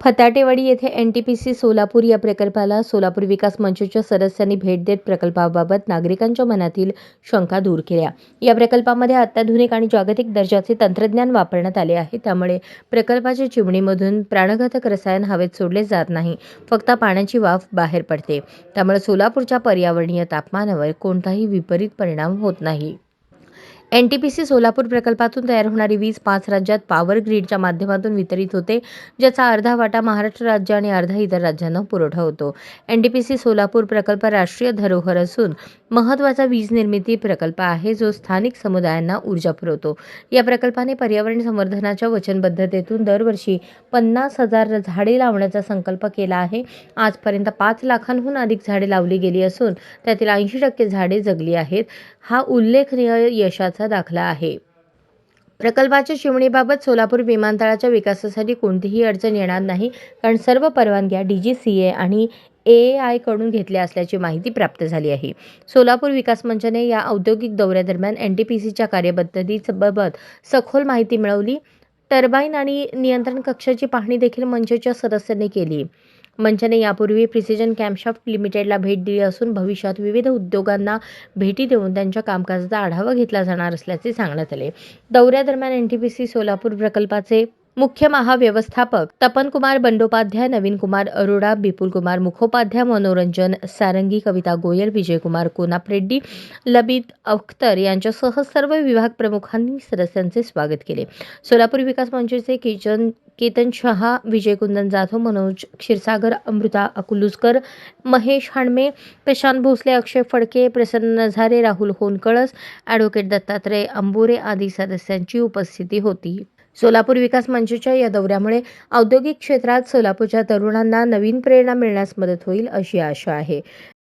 फताटेवाडी येथे N T P C Solapur या प्रकल्पाला सोलापूर विकास मंचच्या सदस्यांनी भेट देत प्रकल्पाबाबत नागरिकांच्या मनातील शंका दूर केल्या. या प्रकल्पामध्ये अत्याधुनिक आणि जागतिक दर्जाचे तंत्रज्ञान वापरण्यात आले आहे. त्यामुळे प्रकल्पाच्या चिमणीमधून प्राणघातक रसायन हवेत सोडले जात नाही. फक्त पाण्याची वाफ बाहेर पडते. त्यामुळे सोलापूरच्या पर्यावरणीय तापमानावर कोणताही विपरीत परिणाम होत नाही. N T P C Solapur प्रकल्पातून तयार होणारी वीज पाच राज्यात पॉवर ग्रीडच्या माध्यमातून वितरित होते ज्याचा अर्धा वाटा महाराष्ट्र राज्य आणि अर्धा इतर राज्यांना पुरवठा होतो. N T P C Solapur प्रकल्प राष्ट्रीय धरोहर असून महत्त्वाचा वीज निर्मिती प्रकल्प आहे जो स्थानिक समुदायांना ऊर्जा पुरवतो. या प्रकल्पाने पर्यावरण संवर्धनाच्या वचनबद्धतेतून दरवर्षी पन्नास हजार झाडे लावण्याचा संकल्प केला आहे. आजपर्यंत पाच लाखांहून अधिक झाडे लावली गेली असून त्यातील ऐंशी टक्के झाडे जगली आहेत. हा उल्लेखनीय यशाचा दाखला आहे. प्रकल्पाच्या शिवणीबाबत सोलापूर विमानतळाच्या विकासासाठी कोणतीही अडचण येणार नाही कारण सर्व परवानग्या डी जी सी ए आणि ए आयकडून घेतल्या असल्याची माहिती प्राप्त झाली आहे. सोलापूर विकास मंचाने या औद्योगिक दौऱ्यादरम्यान एन टी पी सीच्या कार्यपद्धतीबाबत सखोल माहिती मिळवली. टर्बाईन आणि नियंत्रण कक्षाची पाहणी देखील मंचच्या सदस्यांनी केली. मंचाने यापूर्वी प्रिसिजन कॅम्पशॉफ्ट लिमिटेडला भेट दिली असून भविष्यात विविध उद्योगांना भेटी देऊन त्यांच्या कामकाजाचा आढावा घेतला जाणार असल्याचे सांगण्यात आले. दौऱ्यादरम्यान N T P C Solapur प्रकल्पाचे मुख्य महाव्यवस्थापक तपन कुमार बंडोपाध्याय नवीन कुमार अरोडा बिपुल कुमार मुखोपाध्याय मनोरंजन सारंगी कविता गोयल विजयकुमार कोनाप्रेड्डी लबित अख्तर यांच्यासह सर्व विभाग प्रमुखांनी सदस्यांचे स्वागत केले. सोलापूर विकास मंचचे किचन केतन शहा विजयकुंदन जाधव मनोज क्षीरसागर अमृता अकुलुसकर महेश हाणमे प्रशांत भोसले अक्षय फडके प्रसन्न नझारे राहुल होनकळस ॲडव्होकेट दत्तात्रय अंबोरे आदी सदस्यांची उपस्थिती होती. सोलापूर विकास मंचच्या या दौऱ्यामुळे औद्योगिक क्षेत्रात सोलापूरच्या तरुणांना नवीन प्रेरणा मिळण्यास मदत होईल अशी आशा आहे.